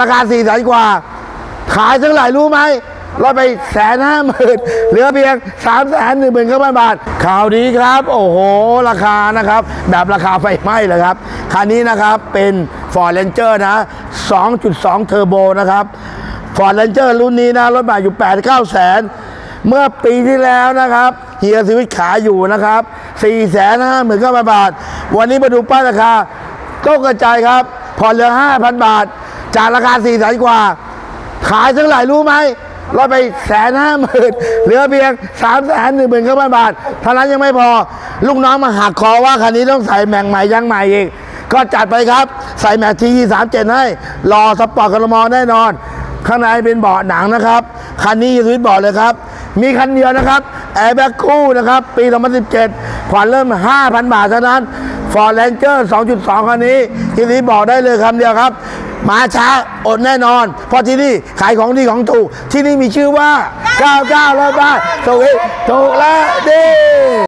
ราคาสี่แสนกว่า ขายเท่าไหร่รู้ไหมลดไปแสนห้าหมื่นเหลือเพียงสามแสนหนึ่งหมื่นเก้าพันบาทข่าวดีครับ โอ้โห ราคานะครับ แบบราคาไฟไหม้เลยครับคันนี้นะครับเป็น Ford Ranger นะ 2.2 เทอร์โบนะครับ Ford Ranger รุ่นนี้นะรถมาอยู่ 8 9แสนเมื่อปีที่แล้วนะครับเฮียสวิตขายอยู่นะครับ4 5 0 0 0 0บาท วันนี้มาดูป้ายราคาโต้กระจายครับผ่อนเหลือ 5,000 บาท จากราคา4แสนกว่า ขายเท่าไหร่รู้ไหมลดไปแสนห้าหมื่นเหลือเพียงสามแสนหนึ่งหมื่นเก้าพันบาทเท่านั้นยังไม่พอ ลูกน้องมาหักคอว่าคันนี้ต้องใส่แม็กใหม่ยังใหม่อีก ก็จัดไปครับ ใส่แม็กทีสามเจ็ดให้ รอสปอร์ตกรมอแน่นอน ข้างในเป็นเบาะหนังนะครับ คันนี้สวิตช์เบาะเลยครับ มีคันเดียวนะครับแอร์แบ็กคู่นะครับ ปี 2017 ผ่อนเริ่ม 5,000 บาทเท่านั้น Ford Ranger 2.2 คันนี้ทีนี้บอกได้เลยคำเดียวครับ มาช้าอดแน่นอน เพราะที่นี่ขายของดีของถูก ที่นี่มีชื่อว่า 99ร้อยบาทถูกอีกถูกแล้วดี